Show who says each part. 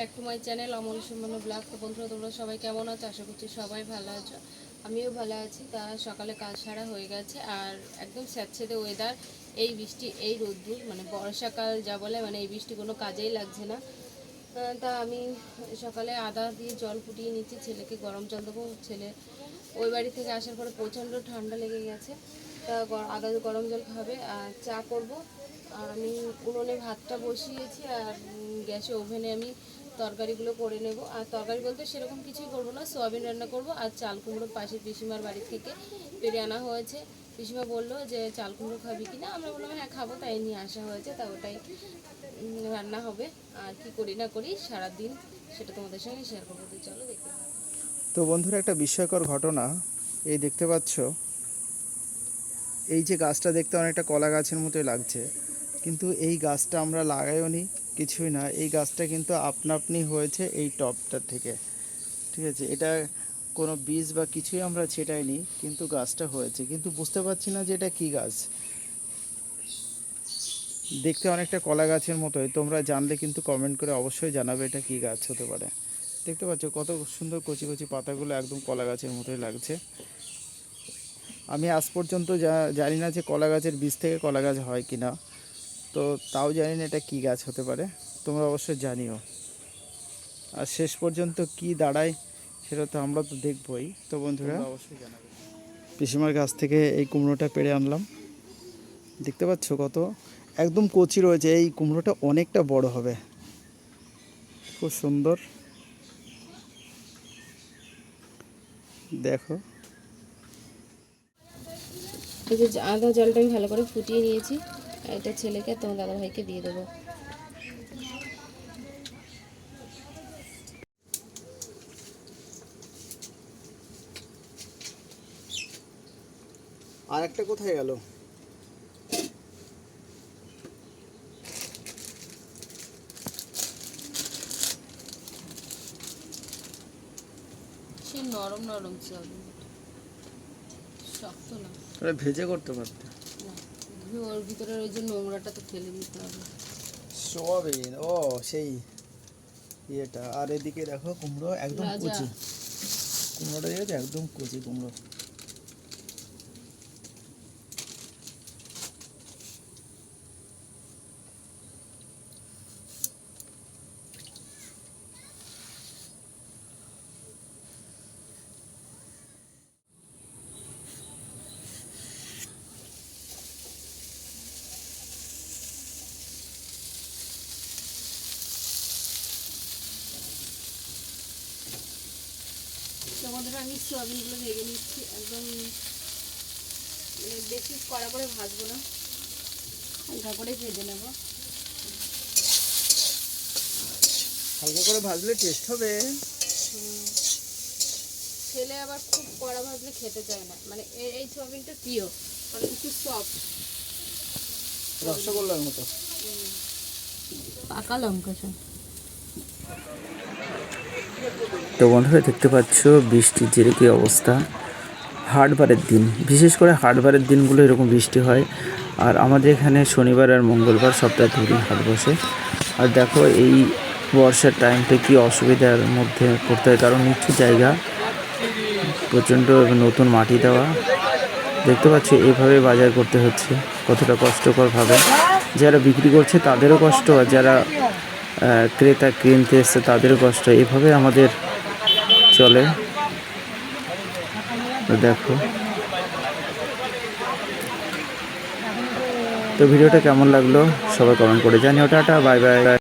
Speaker 1: Back to my channel Amal Suman blog তো বন্ধুরা, তোমরা সবাই কেমন আছো? আশা করছি সবাই ভালো আছো। আমিও ভালো আছি। তা সকালে কাজ সারা হয়ে গেছে আর একদম স্যাঁতসেঁতে ওয়েদার এই বৃষ্টি, এই রোদ্দুর মানে বর্ষাকাল যা বলে মানে এই বৃষ্টি কোনো কাজেই লাগছে না। তা আমি সকালে আদা দিয়ে জল ফুটিয়ে নিচ্ছি ছেলেকে, গরম জল দেবো। ছেলে ওই বাড়ি থেকে আসার পরে প্রচণ্ড ঠান্ডা লেগে গেছে। তা আদা গরম জল খাবে আর চা করব। আর আমি উনুনে ভাতটা বসিয়েছি আর গ্যাসে ওভেনে আমি তরকারিগুলো করে নেব। আর তরকারি বলতে সেরকম কিছুই করব না, সোয়াবিন রান্না করব আর চাল কুমড়ো পাশে পিসিমার বাড়ি থেকে পেরে আনা হয়েছে। পিসিমা বলল যে, চাল কুমড়ো খাবি কি না? আমরা বললাম হ্যাঁ খাব, তাই নিয়ে আসা হয়েছে, তা ওটাই রান্না হবে। আর কি করি না করি, সারাদিন সেটা তোমাদের সঙ্গে শেয়ার করব। তো চলো দেখতে
Speaker 2: তো বন্ধুরা, একটা বিস্ময়কর ঘটনা। এই দেখতে পাচ্ছ, এই যে গাছটা দেখতে অনেকটা কলা গাছের মতোই লাগছে। কিন্তু এই গাছটা আমরা লাগাইও নি কিছুই না, এই গাছটা কিন্তু আপনা আপনি হয়েছে এই টবটা থেকে। ঠিক আছে, এটা কোনো বীজ বা কিছুই আমরা ছেটাইনি, কিন্তু গাছটা হয়েছে। কিন্তু বুঝতে পারছি না যে এটা কী গাছ। দেখতে অনেকটা কলা গাছের মতোই। তোমরা জানলে কিন্তু কমেন্ট করে অবশ্যই জানাবে এটা কী গাছ হতে পারে। দেখতে পাচ্ছ কত সুন্দর কচি কচি পাতাগুলো একদম কলা গাছের মতোই লাগছে। আমি আজ পর্যন্ত জানি না যে কলা গাছের বীজ থেকে কলা গাছ হয় কি না তো তাও জানি না এটা কী গাছ হতে পারে। তোমরা অবশ্যই জানিও। আর শেষ পর্যন্ত কি দাঁড়ায় সেটা তো আমরা তো দেখবই। তো বন্ধুরা অবশ্যই জানাবে। পিসিমার গাছ থেকে এই কুমড়োটা পেড়ে আনলাম। দেখতে পাচ্ছ কত? একদম কচি রয়েছে। এই কুমড়োটা অনেকটা বড় হবে। খুব সুন্দর। দেখো।
Speaker 1: এই যে আদা জলটা আমি ভালো করে ফুটিয়ে নিয়েছি। এটা ছেলেকে তোমার দাদা ভাইকে দিয়ে দেবো।
Speaker 2: আর একটা কোথায় গেল?
Speaker 1: সে নরম নরম সোয়াবিন শক্ত না।
Speaker 2: ভেজে করতে পারতে।
Speaker 1: ওর ভিতরে ওই যে নোংরাটা তো ফেলে দিতে হবে।
Speaker 2: সোয়াবিন ও সেই ইয়েটা। আর এদিকে দেখো কুমড়ো একদম কুচি। কুমড়োটা একদম কুচি কুমড়ো।
Speaker 1: তোমাদের আমি সোয়াবিনগুলো ভেজে নিচ্ছি একদম মানে বেশি কড়া করে ভাজবো না হালকা করে ভেজে নেব।
Speaker 2: হালকা করে ভাজলে টেস্ট হবে।
Speaker 1: ছেলে আবার খুব কড়া ভাজলে খেতে চায় না মানে এই সোয়াবিনটা প্রিয় মানে একটু সফট
Speaker 2: রসগোল্লার মতো।
Speaker 1: পাকা লঙ্কা সব
Speaker 3: তো বন্ধুরা দেখতে পাচ্ছ বৃষ্টির যে কী অবস্থা। হাটবারের দিন, বিশেষ করে হাটবারের দিনগুলো এরকম বৃষ্টি হয়। আর আমাদের এখানে শনিবার আর মঙ্গলবার সপ্তাহে দুদিন হাট বসে। আর দেখো এই বর্ষার টাইমটা কি অসুবিধার মধ্যে পড়তে হয়। কারণ নিচু জায়গা, প্রচণ্ড নতুন মাটি দেওয়া। দেখতে পাচ্ছ এইভাবে বাজার করতে হচ্ছে কতটা কষ্টকরভাবে। যারা বিক্রি করছে তাদেরও কষ্ট, আর যারা ক্রেতা কিনতে এসছে তাদেরও কষ্ট। এভাবে আমাদের চলে। দেখো। তো ভিডিওটা কেমন লাগল? সবাই কমেন্ট করে জানিও। Tata bye bye.